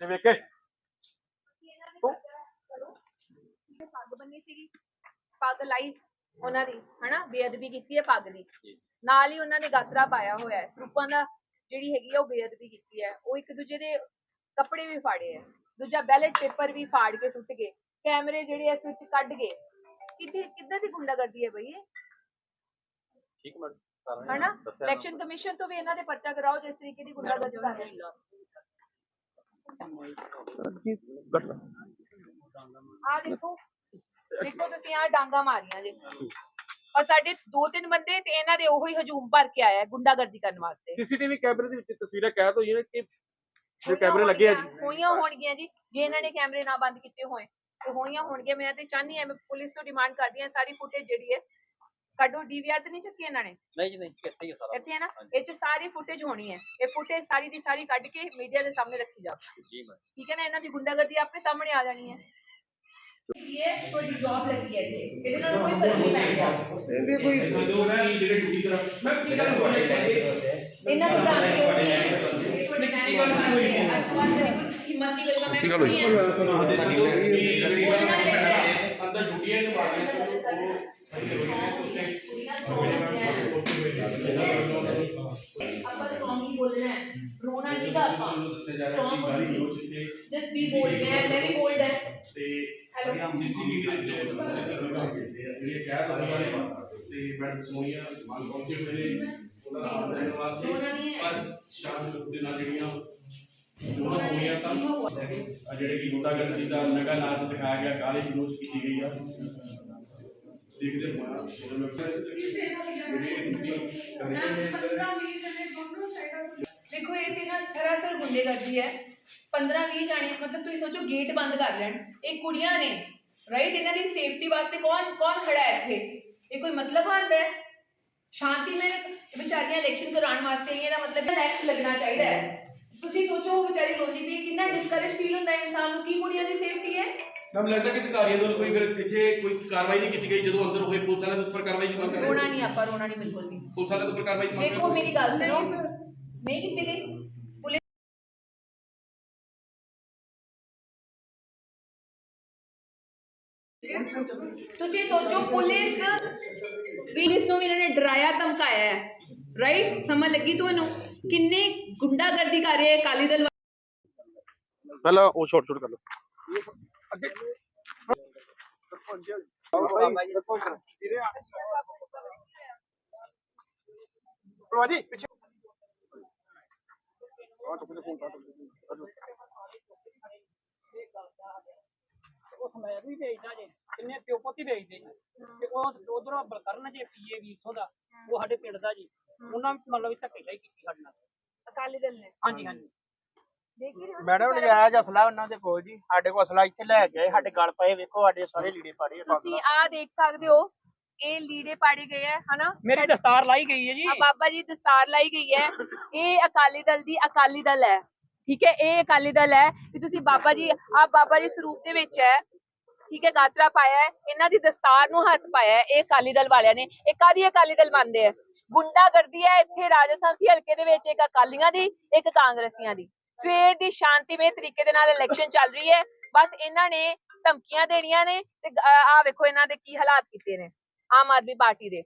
ਤੇ ਵੇਖੇ ਪੱਗ ਬੰਨੀ ਸੀਗੀ। ਪੱਗ ਲਾਈ ਉਹਨਾਂ ਦੀ ਹਨਾ? ਬੇਅਦਬੀ ਕੀਤੀ ਹੈ ਪੱਗ ਦੀ। ਨਾਲ ਹੀ ਉਹਨਾਂ ਨੇ ਗਾਤਰਾ ਪਾਇਆ ਹੋਇਆ ਹੈ। ਸਰੂਪਾਂ ਦਾ ਜਿਹੜੀ ਹੈਗੀ ਆ ਉਹ ਬੇਅਦਬੀ ਕੀਤੀ ਹੈ। ਉਹ ਇੱਕ ਦੂਜੇ ਦੇ ਕੱਪੜੇ ਵੀ ਫਾੜੇ ਹੈ। ਦੂਜਾ ਬੈਲਟ ਪੇਪਰ ਵੀ ਫਾੜ ਕੇ ਸੁੱਟ ਗਏ। ਕੈਮਰੇ ਜਿਹੜੇ ਇਸ ਵਿੱਚ ਕੱਢ ਗਏ। ਕਿੱਥੇ ਕਿੱਦਾਂ ਦੀ ਗੁੰਡਾਗਰਦੀ ਹੈ ਬਈ ਇਹ? ਠੀਕ ਮੈਡਮ ਹਨਾ? ਇਲੈਕਸ਼ਨ ਕਮਿਸ਼ਨ ਤੋਂ ਵੀ ਇਹਨਾਂ ਦੇ ਪਰਚਾ ਕਰਾਓ ਜਿਸ ਤਰੀਕੇ ਦੀ ਗੁੰਡਾਗਰਦੀ ਕਰ ਰਹੇ ਨੇ। ਆ ਦੇਖੋ ਦੇਖੋ ਤੁਸੀਂ ਆ ਡਾਂਗਾ ਮਾਰੀਆਂ ਜੇ। ਔਰ ਸਾਡੇ ਦੋ ਤਿੰਨ ਬੰਦੇ ਤੇ ਇਹਨਾਂ ਦੇ ਉਹੀ ਹਜੂਮ ਭਰ ਕੇ ਆਇਆ ਹੈ ਗੁੰਡਾਗਰਦੀ ਕਰਨ ਵਾਸਤੇ। ਸੀਸੀਟੀਵੀ ਕੈਮਰੇ ਦੇ ਵਿੱਚ ਤਸਵੀਰਾਂ ਕੈਦ ਹੋਈਆਂ ਨੇ ਕਿ ਜੋ ਹੋਈਆਂ ਕੈਮਰੇ ਲੱਗੇ ਆ ਜੀ। ਹੋਣਗੀਆਂ- ਹੋਈਆਂ ਹੋਣਗੀਆਂ ਜੀ। ਜੇ ਇਹਨਾਂ ਨੇ ਕੈਮਰੇ ਨਾ ਬੰਦ ਕੀਤੇ ਹੋਏ ਤੇ ਹੋਈਆਂ ਹੋਣਗੀਆਂ ਮੈਂ ਤੇ ਚਾਹਨੀ ਐ ਮੈਂ ਪੁਲਿਸ ਤੋਂ ਡਿਮਾਂਡ ਕਰਦੀ ਹਾਂ ਸਾਰੀ ਫੁਟੇਜ ਜਿਹੜੀ ਹੈ ਕੱਢੋ ਡੀਵੀਆਰ ਤੇ ਨਹੀਂ ਚੱਕੀ ਇਹਨਾਂ ਨੇ? ਨਹੀਂ ਜੀ ਨਹੀਂ ਇੱਥੇ ਹੀ ਆ ਸਾਰਾ ਇੱਥੇ ਹੈ ਨਾ? ਇਹ ਚ ਸਾਰੀ ਫੁਟੇਜ ਹੋਣੀ ਹੈ। ਇਹ ਫੁਟੇਜ ਸਾਰੀ ਦੀ ਸਾਰੀ ਕੱਢ ਕੇ ਮੀਡੀਆ ਦੇ ਸਾਹਮਣੇ ਰੱਖੀ ਜਾਓ। ਜੀ ਮੈਂ। ਠੀਕ ਹੈ ਨਾ? ਇਹਨਾਂ ਦੀ ਗੁੰਡਾਗਰਦੀ ਆਪੇ ਸਾਹਮਣੇ ਆ ਜਾਣੀ ਹੈ। ਇਹ ਤੁਹਾਡੀ ਜੌਬ ਲੱਗੀ ਹੈ ਇੱਥੇ। ਇਹਦੇ ਨਾਲ ਕੋਈ ਫ਼ਰਕ ਨਹੀਂ ਪੈਂਦਾ। ਇਹਨਾਂ ਨੂੰ ਬਣਾ ਕੇ ਹੋਣੀ ਹੈ? ਇਹ ਤੁਹਾਡੇ ਨਾਲ ਵਾਸਤੇ ਹੈ? ਅੱਜ ਤੋਂ ਬਾਅਦ ਕਦੀ ਕੋਈ ਹਿੰਮਤ ਨਹੀਂ ਕਰੇਗਾ ਮੈਂ ਗੱਲ ਹੋਈ? ਅੰਦਰ ਡਿਊਟੀਆਂ ਨਿਭਾ ਆਪਾਂ ਸਟਰੋਂਗਲੀ ਬੋਲਣਾ ਹੈ ਰੋਣਾ ਨਹੀਂ ਗਾ ਆਪਾਂ ਸਟਰੋਂਗ ਹੋਣਾ ਸੀ ਜਸਟ ਬੀ ਬੋਲਡ ਮੈਂ ਮੈਂ ਵੀ ਬੋਲਡ ਹੈ ਹੈਲੋ ਜਿਹੜੇ ਕਹਿ ਰਹੇ ਨੇ ਤੇ ਮੈਡਮ ਸਮੋਈਆ ਮੰਗ ਪਹੁੰਚੇ ਹੋਏ ਨੇ ਉਹਨਾਂ ਦਾ ਆਦਰ ਦੇਣ ਵਾਸਤੇ ਰੋਣਾ ਨਹੀਂ ਹੈ ਪਰ ਸ਼ਾਂਤ ਰੂਪ ਦੇ ਨਾਲ ਜਿਹੜੀਆਂ ਦੋਨਾਂ ਹੋਈਆਂ ਸਨ ਆ ਜਿਹੜੇ ਕਿ ਗੁੰਡਾਗਰਦੀ ਦਾ ਨਗਾ ਨਾਚ ਦਿਖਾਇਆ ਗਿਆ, ਕਾਲੇ ਜਲੂਸ ਕੀਤੀ ਗਈ ਆ। ਦੇਖਦੇ ਹੋਇਆ ਉਹਨਾਂ ਨੂੰ ਜਿਹੜੇ ਡਿਊਟੀ ਕਰ ਰਹੇ ਨੇ ਦੇਖੋ, ਇਹ ਤੇ ਨਾ ਸਰਾਸਰ ਗੁੰਡੇਗਰਦੀ ਹੈ। 15 20 ਜਾਣੇ, ਮਤਲਬ ਤੁਸੀਂ ਸੋਚੋ, ਗੇਟ ਬੰਦ ਕਰ ਲੈਣ। ਇਹ ਕੁੜੀਆਂ ਨੇ ਰਾਈਟ ਇਹਨਾਂ ਦੀ ਸੇਫਟੀ ਵਾਸਤੇ ਕੌਣ ਕੌਣ ਖੜਾ ਹੈ ਇੱਥੇ? ਇਹ ਕੋਈ ਮਤਲਬ ਆਂਦਾ ਹੈ? ਸ਼ਾਂਤੀ ਮੈਂ ਵਿਚਾਰੀਆਂ ਇਲੈਕਸ਼ਨ ਕਰਾਉਣ ਵਾਸਤੇ ਆਈਆਂ ਦਾ ਮਤਲਬ ਇਲੈਕਟ ਲੱਗਣਾ ਚਾਹੀਦਾ ਹੈ। ਤੁਸੀਂ ਸੋਚੋ ਉਹ ਵਿਚਾਰੀ ਰੋਂਦੀ ਪਈ ਹੈ, ਕਿੰਨਾ ਡਿਸਕਰੇਜ ਫੀਲ ਹੁੰਦਾ ਹੈ ਇਨਸਾਨ ਨੂੰ ਕੀ ਕੁੜੀਆਂ ਦੀ ਸੇਫਟੀ ਹੈ? ਮੈਮ ਲੱਗਦਾ ਕਿ ਅਧਿਕਾਰੀਆਂ ਵੱਲੋਂ ਕੋਈ ਫਿਰ ਪਿੱਛੇ ਕੋਈ ਕਾਰਵਾਈ ਨਹੀਂ ਕੀਤੀ ਗਈ ਜਦੋਂ ਅੰਦਰ ਹੋਏ ਪੁਲਿਸ ਵਾਲਿਆਂ ਦੇ ਉੱਪਰ ਕਾਰਵਾਈ ਦੀ ਮੰਗ ਕਰ ਰਹੇ ਰੋਣਾ ਨੇ ਨਹੀਂ ਆਪਾਂ ਰੋਣਾ ਨਹੀਂ ਬਿਲਕੁਲ ਵੀ। ਪੁਲਿਸ ਵਾਲਿਆਂ ਦੇ ਉੱਪਰ ਕਾਰਵਾਈ ਦੀ ਮੰਗ ਕਰ ਦੇਖੋ ਰਹੇ ਨੇ ਮੇਰੀ ਗੱਲ ਸੁਣੋ। ਨਹੀਂ ਕੀਤੀ ਗਈ। ਪੁਲਿਸ ਤੁਸੀਂ ਸੋਚੋ ਪੁਲਿਸ ਪੁਲਿਸ ਨੂੰ ਵੀ ਇਹਨਾਂ ਨੇ ਡਰਾਇਆ ਧਮਕਾਇਆ ਹੈ। ਰਾਈਟ ਸਮਝ ਲੱਗੀ ਤੁਹਾਨੂੰ? ਕਿੰਨੇ ਗੁੰਡਾਗਰਦੀ ਕਰ ਰਹੇ ਹੈ ਅਕਾਲੀ ਦਲ ਪਹਿਲਾਂ ਉਹ ਛੋਟ ਛੋਟ ਕਰ ਲਓ। ਅੱਗੇ ਪ੍ਰਵਾਜੀ ਪਿੱਛੇ ਆ ਟੁੱਕ ਦੇ ਫੋਨ ਕਰ ਉਹ ਸਮੈਰ ਵੀ ਵੇਚਦਾ ਜੇ ਹੀ ਵੇਚਦੇ ਜੀ। ਤੇ ਉਹ ਉਧਰੋਂ ਬਲਕਰਨ ਜੇ ਪੀਏ ਵੀ ਇੱਥੋਂ ਦਾ ਉਹ ਸਾਡੇ ਪਿੰਡ ਦਾ ਜੀ। ਉਹਨਾਂ ਮਤਲਬ ਧੱਕੇਸ਼ਾਹੀ ਕੀਤੀ ਸਾਡੇ ਨਾਲ। ਅਕਾਲੀ ਦਲ ਨੇ? ਹਾਂਜੀ ਹਾਂਜੀ। ਮੈਡਮ ਨਜਾਇਜ਼ ਅਸਲਾ ਉਹਨਾਂ ਦੇ ਕੋਲ ਜੀ। ਸਾਡੇ ਕੋਲ ਅਸਲਾ ਇੱਥੇ ਲੈ ਗਏ ਸਾਡੇ ਗਲ ਪਏ ਵੇਖੋ ਸਾਡੇ ਸਾਰੇ ਲੀੜੇ ਪਾੜੇ ਤੁਸੀਂ ਆ ਦੇਖ ਸਕਦੇ ਹੋ ਇਹ ਲੀੜੇ ਪਾੜੇ ਗਏ ਹੈ ਹਨਾ? ਮੇਰੀ ਦਸਤਾਰ ਲਾਈ ਗਈ ਹੈ ਜੀ। ਆ ਬਾਬਾ ਜੀ ਦਸਤਾਰ ਲਾਈ ਗਈ ਹੈ। ਇਹ ਅਕਾਲੀ ਦਲ ਦੀ ਅਕਾਲੀ ਦਲ ਹੈ। ਠੀਕ ਹੈ ਇਹ ਅਕਾਲੀ ਦਲ ਹੈ ਕਿ ਤੁਸੀਂ ਬਾਬਾ ਜੀ ਆ ਬਾਬਾ ਜੀ ਸਰੂਪ ਦੇ ਵਿੱਚ ਹੈ। ਠੀਕ ਹੈ, ਗਾਤਰਾ ਪਾਇਆ ਹੈ, ਇਹਨਾਂ ਦੀ ਦਸਤਾਰ ਨੂੰ ਹੱਥ ਪਾਇਆ ਹੈ, ਇਹ ਅਕਾਲੀ ਦਲ ਵਾਲਿਆਂ ਨੇ। ਇਹ ਕਾਦੀ ਅਕਾਲੀ ਦਲ ਮੰਨਦੇ ਆ? ਗੁੰਡਾਗਰਦੀ ਹੈ ਇੱਥੇ ਰਾਜਸਥਾਨ ਸੀ ਹਲਕੇ ਦੇ ਵਿੱਚ, ਇੱਕ ਅਕਾਲੀਆਂ ਦੀ, ਇੱਕ ਕਾਂਗਰਸੀਆਂ ਦੀ। ਸਵੇਰ ਦੀ ਸ਼ਾਂਤੀਮਈ ਤਰੀਕੇ ਦੇ ਨਾਲ ਇਲੈਕਸ਼ਨ ਚੱਲ ਰਹੀ ਹੈ। ਬਸ ਇਹਨਾਂ ਨੇ ਧਮਕੀਆਂ ਦੇਣੀਆਂ ਨੇ ਤੇ ਆ ਵੇਖੋ ਇਹਨਾਂ ਦੇ ਕੀ ਹਾਲਾਤ ਕੀਤੇ ਨੇ, ਆਮ ਆਦਮੀ ਪਾਰਟੀ ਦੇ।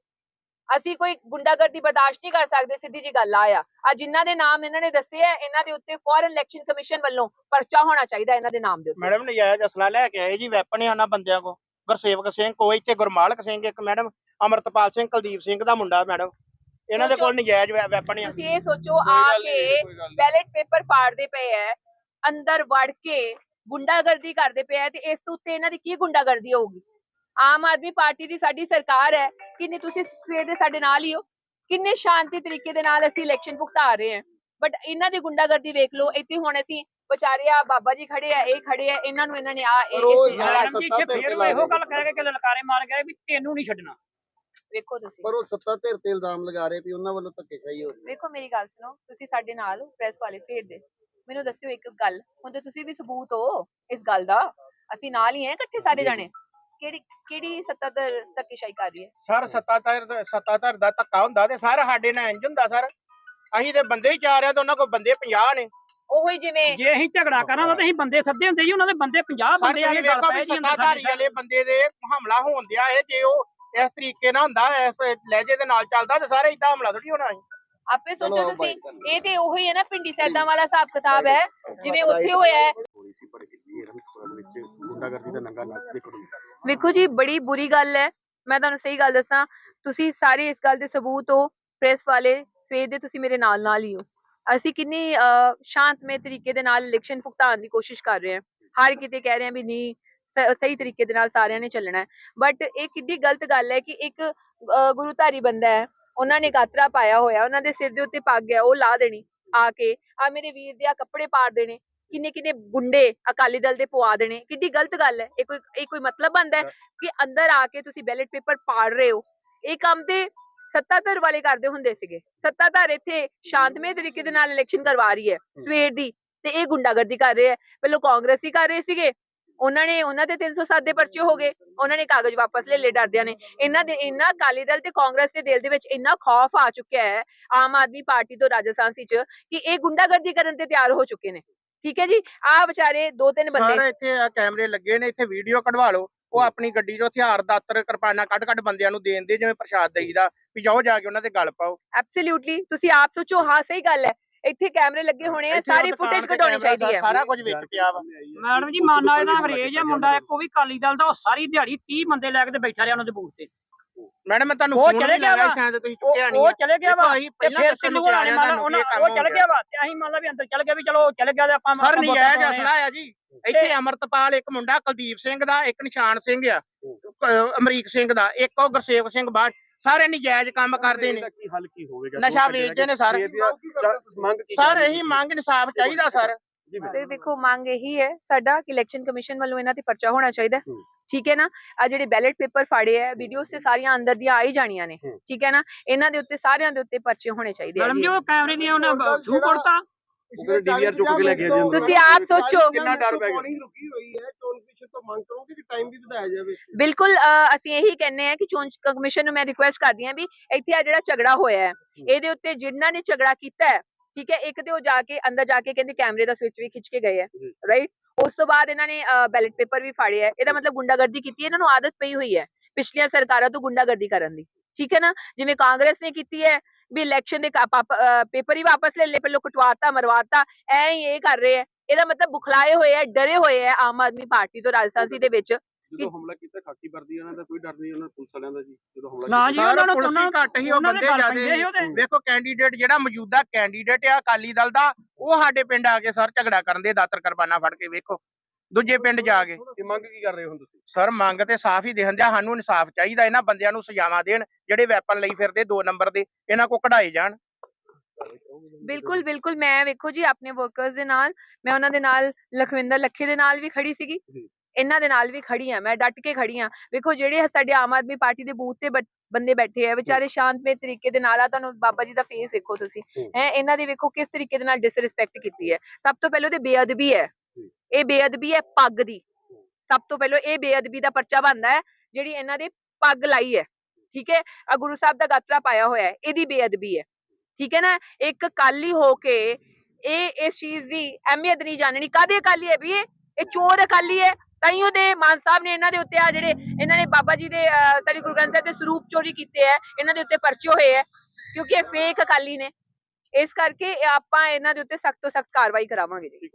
ਅਸੀਂ ਕੋਈ ਗੁੰਡਾਗਰਦੀ ਬਰਦਾਸ਼ਤ ਨਹੀਂ ਕਰ ਸਕਦੇ ਸਿੱਧੀ ਜੀ ਗੱਲ ਆ ਆ। ਜਿਨ੍ਹਾਂ ਦੇ ਨਾਮ ਇਹਨਾਂ ਨੇ ਦੱਸੇ ਆ ਇਹਨਾਂ ਦੇ ਉੱਤੇ ਫੋਰਨ ਇਲੈਕਸ਼ਨ ਕਮਿਸ਼ਨ ਵੱਲੋਂ ਪਰਚਾ ਹੋਣਾ ਚਾਹੀਦਾ ਇਹਨਾਂ ਦੇ ਨਾਮ ਦੇ ਉੱਤੇ। ਮੈਡਮ ਨਜਾਇਜ਼ ਅਸਲਾ ਲੈ ਕੇ ਆਏ ਜੀ ਵੈਪਨ ਹੈ ਉਹਨਾਂ ਬੰਦਿਆਂ ਕੋ ਗੁਰਸੇਵਕ ਸਿੰਘ ਕੋ ਇੱਥੇ ਗੁਰਮਾਲਕ ਸਿੰਘ ਇੱਕ ਮੈਡਮ ਅਮਰਤਪਾਲ ਸਿੰਘ ਕੁਲਦੀਪ ਸਿੰਘ ਦਾ ਮੁੰਡਾ ਮੈਡਮ। ਇਹਨਾਂ ਦੇ ਕੋਲ ਨਜਾਇਜ਼ ਵੈਪਨ ਆ। ਤੁਸੀਂ ਇਹ ਸੋਚੋ ਆ ਕੇ ਬੈਲਟ ਪੇਪਰ ਫਾੜਦੇ ਪਏ ਐ ਅੰਦਰ ਵੜ ਕੇ ਗੁੰਡਾਗਰਦੀ ਕਰਦੇ ਪਏ ਐ ਤੇ ਇਸ ਤੋਂ ਉੱਤੇ ਇਹਨਾਂ ਦੀ ਕੀ ਗੁੰਡਾਗਰਦੀ ਹੋਊਗੀ? ਆਮ ਆਦਮੀ ਪਾਰਟੀ ਦੀ ਸਾਡੀ ਸਰਕਾਰ ਹੈ। ਕਿੰਨੀ ਤੁਸੀਂ ਸਵੇਰ ਦੇ ਸਾਡੇ ਨਾਲ ਹੀ ਹੋ। ਕਿੰਨੇ ਸ਼ਾਂਤੀ ਤਰੀਕੇ ਦੇ ਨਾਲ ਅਸੀਂ ਇਲੈਕਸ਼ਨ ਭੁਗਤਾ ਰਹੇ ਹਾਂ। ਬਟ ਇਹਨਾਂ ਦੀ ਗੁੰਡਾਗਰਦੀ ਵੇਖ ਲਓ। ਇੱਥੇ ਹੁਣ ਅਸੀਂ ਵਿਚਾਰੇ ਆ ਬਾਬਾ ਜੀ ਖੜੇ ਆ ਇਹ ਖੜੇ ਆ ਇਹਨਾਂ ਨੂੰ ਇਹਨਾਂ ਨੇ ਆ ਹਰ ਮੈਡਮ ਜੀ ਇੱਥੇ ਫੇਰ ਇਹੋ ਗੱਲ ਕਹਿ ਕੇ ਕਿ ਲਲਕਾਰੇ ਮਾਰ ਗਏ ਵੀ ਤੈਨੂੰ ਨਹੀਂ ਛੱਡਣਾ। ਵੇਖੋ ਤੁਸੀਂ। ਪਰ ਉਹ ਸੱਤਾ ਧਿਰ ਤੇ ਇਲਜ਼ਾਮ ਲਗਾ ਰਹੇ ਵੀ ਉਹਨਾਂ ਵੱਲੋਂ ਧੱਕੇਸ਼ਾਹੀ ਹੋ ਰਹੀ ਵੇਖੋ ਮੇਰੀ ਗੱਲ ਸੁਣੋ। ਤੁਸੀਂ ਸਾਡੇ ਨਾਲ ਪ੍ਰੈਸ ਵਾਲੇ ਸਵੇਰ ਦੇ। ਮੈਨੂੰ ਦੱਸਿਓ ਇੱਕ ਗੱਲ। ਹੁਣ ਤੇ ਤੁਸੀਂ ਵੀ ਸਬੂਤ ਹੋ ਇਸ ਗੱਲ ਦਾ। ਅਸੀਂ ਨਾਲ ਹੀ ਆ ਇਕੱਠੇ ਸਾਰੇ ਜਾਣੇ। ਕਿਹੜੀ ਕਿਹੜੀ ਸੱਤਾ ਧੱਕੇਸ਼ਾਹੀ ਕਰ ਰਹੀ ਹੈ? ਸਰ ਸੱਤਾਧਰ ਸੱਤਾਧਰ ਦਾ ਧੱਕਾ ਹੁੰਦਾ ਤੇ ਸਰ ਸਾਡੇ ਨਾਲ ਇੰਜ ਹੁੰਦਾ ਸਰ। ਅਸੀਂ ਤੇ ਬੰਦੇ ਹੀ ਚਾਰ ਆ ਤੇ ਉਹਨਾਂ ਕੋਲ ਬੰਦੇ 50 ਨੇ। ਉਹੋ ਹੀ ਜਿਵੇਂ ਜੇ ਅਸੀਂ ਝਗੜਾ ਕਰਾਂਗੇ ਤਾਂ ਅਸੀਂ ਬੰਦੇ ਸੱਦੇ ਹੁੰਦੇ ਜੀ ਉਹਨਾਂ ਦੇ ਬੰਦੇ 50 ਸਰ ਬੰਦੇ ਆ ਕੇ ਗੱਲ ਵੀ ਜੀ ਸੱਤਾਧਾਰੀ ਵਾਲੇ ਬੰਦੇ ਦੇ ਹਮਲਾ ਹੋਣ ਦਿਆ ਇਹ ਜੇ ਉਹ ਇਸ ਤਰੀਕੇ ਨਾਲ ਹੁੰਦਾ ਇਸ ਲਹਿਜੇ ਦੇ ਨਾਲ ਚੱਲਦਾ ਤੇ ਸਾਰੇ ਇਦਾਂ ਹਮਲਾ ਥੋੜੀ ਹੋਣਾ ਸੀ ਆਪੇ ਸੋਚੋ ਤੁਸੀਂ ਇਹ ਤੇ ਉਹੀ ਹੈ ਨਾ ਪਿੰਡੀ ਸੈਦਾਂ ਵਾਲਾ ਹਿਸਾਬ ਕਿਤਾਬ ਹੈ ਜਿਵੇਂ ਉੱਥੇ ਹੋਇਆ ਹੈ। ਵੇਖੋ ਜੀ, ਬੜੀ ਬੁਰੀ ਗੱਲ ਹੈ। ਮੈਂ ਤੁਹਾਨੂੰ ਸਹੀ ਗੱਲ ਦੱਸਾਂ, ਤੁਸੀਂ ਸਾਰੇ ਇਸ ਗੱਲ ਦੇ ਸਬੂਤ ਹੋ ਪ੍ਰੈਸ ਵਾਲੇ ਸਵੇਰ ਦੇ ਤੁਸੀਂ ਮੇਰੇ ਨਾਲ ਨਾਲ ਹੀ ਹੋ। ਅਸੀਂ ਕਿੰਨੀ ਸ਼ਾਂਤਮਈ ਤਰੀਕੇ ਦੇ ਨਾਲ ਇਲੈਕਸ਼ਨ ਭੁਗਤਾਨ ਦੀ ਕੋਸ਼ਿਸ਼ ਕਰ ਰਹੇ ਹਾਂ। ਹਰ ਕਿਤੇ ਕਹਿ ਰਹੇ ਹਾਂ ਵੀ ਨਹੀਂ, ਸ- ਸਹੀ ਤਰੀਕੇ ਦੇ ਨਾਲ ਸਾਰਿਆਂ ਨੇ ਚੱਲਣਾ ਹੈ। ਬਟ ਇਹ ਕਿੱਡੀ ਗਲਤ ਗੱਲ ਹੈ ਕਿ ਇੱਕ ਗੁਰੂਧਾਰੀ ਬੰਦਾ ਹੈ, ਉਹਨਾਂ ਨੇ ਕਾਤਰਾ ਪਾਇਆ ਹੋਇਆ, ਉਹਨਾਂ ਦੇ ਸਿਰ ਦੇ ਉੱਤੇ ਪੱਗ ਹੈ, ਉਹ ਲਾ ਦੇਣੀ, ਆ ਕੇ, ਆ ਮੇਰੇ ਵੀਰ ਦੇ ਆ ਕੱਪੜੇ ਪਾੜ ਦੇਣੇ। ਕਿੰਨੇ ਕਿੰਨੇ ਗੁੰਡੇ ਅਕਾਲੀ ਦਲ ਦੇ ਪਵਾ ਦੇਣੇ। ਕਿੰਨੀ ਗਲਤ ਗੱਲ ਹੈ। ਇਹ ਕੋਈ ਇਹ ਕੋਈ ਮਤਲਬ ਬਣਦਾ ਹੈ ਕਿ ਅੰਦਰ ਆ ਕੇ ਤੁਸੀਂ ਬੈਲਟ ਪੇਪਰ ਪਾੜ ਰਹੇ ਹੋ। ਇਹ ਕੰਮ ਤੇ ਸੱਤਾਧਰ ਵਾਲੇ ਕਰਦੇ ਹੁੰਦੇ ਸੀਗੇ। ਸੱਤਾਧਰ ਇੱਥੇ ਸ਼ਾਂਤਮਈ ਤਰੀਕੇ ਦੇ ਨਾਲ ਇਲੈਕਸ਼ਨ ਕਰਵਾ ਰਹੀ ਹੈ। ਸਵੇਰ ਦੀ ਤੇ ਇਹ ਗੁੰਡਾਗਰਦੀ ਕਰ ਰਹੇ ਹੈ। ਪਹਿਲਾਂ ਕਾਂਗਰਸੀ ਕਰ ਰਹੇ ਸੀਗੇ। ਉਹਨਾਂ ਨੇ ਉਹਨਾਂ ਦੇ 307 ਦੇ ਪਰਚੇ ਹੋ ਗਏ। ਉਹਨਾਂ ਨੇ ਕਾਗਜ਼ ਵਾਪਸ ਲੈ ਲਏ ਡਰਦਿਆਂ ਨੇ। ਇਹਨਾਂ ਦੇ ਇਹਨਾਂ ਅਕਾਲੀ ਦਲ ਤੇ ਕਾਂਗਰਸ ਦੇ ਦਿਲ ਦੇ ਵਿੱਚ ਇੰਨਾ ਖੌਫ ਆ ਚੁੱਕਿਆ ਹੈ ਆਮ ਆਦਮੀ ਪਾਰਟੀ ਤੋਂ ਰਾਜਸਥਾਨ ਸੀ ਚ ਕਿ ਇਹ ਗੁੰਡਾਗਰਦੀ ਕਰਨ ਤੇ ਤਿਆਰ ਹੋ ਚੁੱਕੇ ਨੇ। ਠੀਕ ਹੈ ਜੀ? ਆ ਵਿਚਾਰੇ ਦੋ ਤਿੰਨ ਬੰਦੇ ਸਰ ਇੱਥੇ ਆ ਕੈਮਰੇ ਲੱਗੇ ਨੇ ਇੱਥੇ ਵੀਡੀਓ ਕਢਵਾ ਲਓ। ਉਹ ਆਪਣੀ ਗੱਡੀ 'ਚੋਂ ਹਥਿਆਰ ਦਾਤਰ ਕਿਰਪਾਨਾਂ ਕੱਢ ਕੱਢ ਬੰਦਿਆਂ ਨੂੰ ਦੇਣ ਦੇ ਜਿਵੇਂ ਪ੍ਰਸ਼ਾਦ ਦੇਈਦਾ। ਵੀ ਜਾਓ ਜਾ ਕੇ ਉਹਨਾਂ ਦੇ ਗਲ ਪਾਓ। ਐਬਸੋਲੂਟਲੀ ਤੁਸੀਂ ਆਪ ਸੋਚੋ ਹਾਂ ਸਹੀ ਗੱਲ ਹੈ। ਇੱਥੇ ਕੈਮਰੇ ਲੱਗੇ ਹੋਣੇ ਆ ਸਾਰੀ ਫੁਟੇਜ ਕੈਮਰਾ ਚਾਹੀਦੀ ਹੈ। ਸਾਰਾ ਕੁਝ ਵਿੱਚ ਪਿਆ ਵਾ। ਮੈਡਮ ਜੀ ਮਾਨਾ ਇਹਦਾ ਅੰਗਰੇਜ਼ ਆ ਮੁੰਡਾ ਇੱਕ ਉਹ ਵੀ ਕਾਲੀ ਦਲ ਦਾ ਉਹ ਸਾਰੀ ਦਿਹਾੜੀ 30 ਬੰਦੇ ਲੈ ਕੇ ਤੇ ਬੈਠਾ ਰਿਹਾ ਉਹਨਾਂ ਦੇ ਬੂਥ ਤੇ। ਮੈਡਮ ਮੈਂ ਤੁਹਾਨੂੰ ਉਹ ਫੋਨ ਚਲੇ ਗਿਆ ਵਾ। ਸ਼ਾਇਦ ਤੁਸੀਂ ਚੁੱਕਿਆ ਨਹੀਂ ਉਹ। ਚਲੇ ਗਿਆ ਵਾ ਤੇ ਫਿਰ ਸਿੱਧੂ ਨੂੰ ਵਾਲਾ ਨੇ ਮਾਨਾ ਉਹਨਾਂ ਉਹ ਹੋ ਚਲੇ ਗਿਆ। ਗਿਆ ਵਾ ਤੇ ਅਸੀਂ ਮੰਨ ਲਾ ਵੀ ਅੰਦਰ ਚਲੇ ਗਏ ਵੀ ਚਲੋ ਚਲੇ ਗਿਆ ਤੇ ਆਪਾਂ ਸਰ ਆਪਾਂ ਨਜਾਇਜ਼ ਪਾਉਣੇ ਆ। ਅਸਲਾ ਆ ਜੀ ਇੱਥੇ ਅਮਰਤਪਾਲ ਇੱਕ ਮੁੰਡਾ ਕੁਲਦੀਪ ਸਿੰਘ ਦਾ ਇੱਕ ਨਿਸ਼ਾਨ ਸਿੰਘ ਆ ਅਮਰੀਕ ਸਿੰਘ ਦਾ ਇੱਕ ਉਹ ਗੁਰਸੇਵਕ ਸਿੰਘ ਬਾਹਰ ਸਾਰੇ ਨਜਾਇਜ਼ ਕੰਮ ਕਰਦੇ ਨੇ ਇਹਦਾ ਕੀ ਹੱਲ ਕੀ ਹੋਵੇਗਾ ਨਸ਼ਾ ਵੇਚਦੇ ਨੇ ਸਰ ਮੰਗ ਕੀ ਸਰ ਇਹੀ ਮੰਗ ਇਨਸਾਫ ਚਾਹੀਦਾ ਸਰ। ਤੇ ਦੇਖੋ ਮੰਗ ਇਹੀ ਹੈ ਸਾਡਾ ਕਿ ਇਲੈਕਸ਼ਨ ਕਮਿਸ਼ਨ ਵੱਲੋਂ ਇਹਨਾਂ ਤੇ ਪਰਚਾ ਹੋਣਾ ਚਾਹੀਦਾ। ਠੀਕ ਹੈ ਨਾ? ਆ ਜਿਹੜੇ ਬੈਲਟ ਪੇਪਰ ਫਾੜੇ ਹੈ ਵੀਡੀਓਜ਼ ਤੇ ਸਾਰੀਆਂ ਅੰਦਰ ਦੀਆਂ ਆ ਹੀ ਜਾਣੀਆਂ ਨੇ। ਠੀਕ ਹੈ ਨਾ? ਇਹਨਾਂ ਦੇ ਉੱਤੇ ਸਾਰਿਆਂ ਦੇ ਉੱਤੇ ਪਰਚੇ ਹੋਣੇ ਚਾਹੀਦੇ ਆ ਮੈਡਮ ਜੀ। ਉਹ ਕੈਮਰੇ ਦੀਆਂ ਉਹਨੇ ਥੂ ਕਰਤਾ ਉਹ ਕਹਿੰਦੇ ਡੀਵੀਆਰ ਚੁੱਕ ਕੇ ਲੈ ਕੇ ਜਾਂਦੇ ਤੁਸੀਂ ਆਪ ਸੋਚੋ। ਕਿੰਨਾ ਡਰ ਪੈ ਗਿਆ? ਰੁਕੀ ਹੋਈ ਹੈ ਚੋਣ ਕਮਿਸ਼ਨ ਤੋਂ ਮੰਗ ਕਰੋਗੇ ਕਿ ਟਾਈਮ ਵੀ ਵਧਾਇਆ ਜਾਵੇ? ਬਿਲਕੁਲ ਅਸੀਂ ਇਹੀ ਕਹਿੰਨੇ ਆ ਕਿ ਚੋਣ ਕਮਿਸ਼ਨ ਨੂੰ ਮੈਂ ਰਿਕੁਐਸਟ ਕਰਦੀ ਹਾਂ ਵੀ ਇੱਥੇ ਆ ਜਿਹੜਾ ਝਗੜਾ ਹੋਇਆ ਹੈ। ਇਹਦੇ ਉੱਤੇ ਜਿਨ੍ਹਾਂ ਨੇ ਝਗੜਾ ਕੀਤਾ ਹੈ ਠੀਕ ਹੈ ਇੱਕ ਤੇ ਉਹ ਜਾ ਕੇ ਅੰਦਰ ਜਾ ਕੇ ਕਹਿੰਦੇ ਕੈਮਰੇ ਦਾ ਸਵਿਚ ਵੀ ਖਿੱਚ ਕੇ ਗਏ ਹੈ। ਰਾਈਟ ਉਸ ਤੋਂ ਬਾਅਦ ਇਹਨਾਂ ਨੇ ਬੈਲਟ ਪੇਪਰ ਵੀ ਫਾੜੇ ਹੈ। ਇਹਦਾ ਮਤਲਬ ਗੁੰਡਾਗਰਦੀ ਕੀਤੀ ਹੈ ਇਹਨਾਂ ਨੂੰ ਆਦਤ ਪਈ ਹੋਈ ਹੈ ਪਿਛਲੀਆਂ ਸਰਕਾਰਾਂ ਤੋਂ ਗੁੰਡਾਗਰਦੀ ਕਰਨ ਦੀ ਠੀਕ ਹੈ ਨਾ? ਜਿਵੇਂ ਕਾਂਗਰਸ ਨੇ ਕੀਤੀ ਹੈ ਵੀ ਇਲੈਕਸ਼ਨ ਦੇ ਪੇਪਰ ਹੀ ਵਾਪਸ ਲੈ ਲੈ ਪਹਿਲੋਂ ਕਟਵਾਤਾ ਮਰਵਾਤਾ ਐ ਹੀ ਇਹ ਕਰ ਰਹੇ ਹੈ। ਇਹਦਾ ਮਤਲਬ ਬੁਖਲਾਏ ਹੋਏ ਹੈ ਡਰੇ ਹੋਏ ਹੈ ਆਮ ਆਦਮੀ ਪਾਰਟੀ ਤੋਂ ਰਾਜਸਥਾਨ ਦੇ ਵਿੱਚ। ਜਦੋਂ ਹਮਲਾ ਕੀਤਾ ਖਾਕੀ ਵਰਦੀ ਉਹਨਾਂ ਦਾ ਕੋਈ ਡਰ ਨਹੀਂ ਉਹਨਾਂ ਪੁਲਿਸ ਵਾਲਿਆਂ ਦਾ ਜੀ ਜਦੋਂ ਹਮਲਾ ਨਾ ਜੀ ਉਹਨਾਂ ਨੂੰ ਪੁਲਿਸ ਘੱਟ ਹੀ ਉਹ ਬੰਦੇ ਜ਼ਿਆਦੇ। ਵੇਖੋ ਕੈਂਡੀਡੇਟ ਜਿਹੜਾ ਮੌਜੂਦਾ ਕੈਂਡੀਡੇਟ ਆ ਅਕਾਲੀ ਦਲ ਦਾ ਉਹ ਸਾਡੇ ਪਿੰਡ ਆ ਕੇ ਸਰ ਝਗੜਾ ਕਰਨ ਦੇ ਦਾਤਰ ਕਿਰਪਾਨਾਂ ਫੜ ਕੇ ਵੇਖੋ। ਦੂਜੇ ਪਿੰਡ ਜਾ ਕੇ। ਇਹ ਮੰਗ ਕੀ ਕਰ ਰਹੇ ਹੋ ਹੁਣ ਤੁਸੀਂ? ਸਰ ਮੰਗ ਤੇ ਸਾਫ਼ ਹੀ ਦੇਖਣ ਦਿਆ ਸਾਨੂੰ ਇਨਸਾਫ ਚਾਹੀਦਾ ਇਹਨਾਂ ਬੰਦਿਆਂ ਨੂੰ ਸਜ਼ਾਵਾਂ ਦੇਣ ਜਿਹੜੇ ਵੈਪਨ ਲਈ ਫਿਰਦੇ ਦੋ ਨੰਬਰ ਦੇ ਇਹਨਾਂ ਕੋ ਕਢਾਏ ਜਾਣ। ਬਿਲਕੁਲ ਬਿਲਕੁਲ ਮੈਂ ਵੇਖੋ ਜੀ ਆਪਣੇ ਵਰਕਰਸ ਦੇ ਨਾਲ ਮੈਂ ਉਹਨਾਂ ਦੇ ਨਾਲ ਲਖਵਿੰਦਰ ਲੱਖੇ ਦੇ ਨਾਲ ਵੀ ਖੜੀ ਸੀਗੀ। ਇਹਨਾਂ ਦੇ ਨਾਲ ਵੀ ਖੜੀ ਆ ਮੈਂ ਡਟ ਕੇ ਖੜੀ ਆ ਵੇਖੋ ਜਿਹੜੇ ਸਾਡੇ ਆਮ ਆਦਮੀ ਪਾਰਟੀ ਦੇ ਬੂਥ ਤੇ ਬੰਦੇ ਬੈਠੇ ਆ ਵਿਚਾਰੇ ਸ਼ਾਂਤਮਈ ਤਰੀਕੇ ਦੇ ਨਾਲ ਆ ਤੁਹਾਨੂੰ ਬਾਬਾ ਜੀ ਦਾ ਫੇਸ ਵੇਖੋ ਤੁਸੀਂ। ਹੂੰ। ਇਹਨਾਂ ਦੀ ਵੇਖੋ ਕਿਸ ਤਰੀਕੇ ਦੇ ਨਾਲ ਡਿਸਰਿਸਪੈਕਟ ਕੀਤੀ ਹੈ। ਸਭ ਤੋਂ ਪਹਿਲਾਂ ਤੇ ਬੇਅਦਬੀ ਹੈ। ਇਹ ਬੇਅਦਬੀ ਹੈ ਪੱਗ ਦੀ। ਸਭ ਤੋਂ ਪਹਿਲਾਂ ਇਹ ਬੇਅਦਬੀ ਦਾ ਪਰਚਾ ਬਣਦਾ ਹੈ ਜਿਹੜੀ ਇਹਨਾਂ ਦੇ ਪੱਗ ਲਾਈ ਹੈ। ਠੀਕ ਹੈ? ਆ ਗੁਰੂ ਸਾਹਿਬ ਦਾ ਗਾਤਰਾ ਪਾਇਆ ਹੋਇਆ ਹੈ ਇਹਦੀ ਬੇਅਦਬੀ ਹੈ। ਠੀਕ ਹੈ ਨਾ? ਇੱਕ ਕਾਲੀ ਹੋ ਕੇ ਇਹ ਇਸ ਚੀਜ਼ ਦੀ ਅਹਿਮੀਅਤ ਨਹੀਂ ਜਾਣਨੀ। ਕਾਦੇ ਅਕਾਲੀ ਹੈ ਵੀ ਇਹ? ਇਹ ਚੋਰ ਅਕਾਲੀ ਹੈ। ਤਾਈਓ ਦੇ ਮਾਨ ਸਾਹਿਬ ਨੇ ਇਹਨਾਂ ਦੇ ਉੱਤੇ ਆ ਜਿਹੜੇ ਇਹਨਾਂ ਨੇ ਬਾਬਾ ਜੀ ਦੇ ਅਹ, ਸਾਡੇ ਗੁਰੂ ਗ੍ਰੰਥ ਸਾਹਿਬ ਦੇ ਸਰੂਪ ਚੋਰੀ ਕੀਤੇ ਹੈ ਇਹਨਾਂ ਦੇ ਉੱਤੇ ਪਰਚੇ ਹੋਏ ਹੈ ਕਿਉਂਕਿ ਇਹ ਫੇਕ ਅਕਾਲੀ ਨੇ। ਇਸ ਕਰਕੇ ਆਪਾਂ ਇਹਨਾਂ ਦੇ ਉੱਤੇ ਸਖਤ ਤੋਂ ਸਖਤ ਕਾਰਵਾਈ ਕਰਾਵਾਂਗੇ ਜੀ।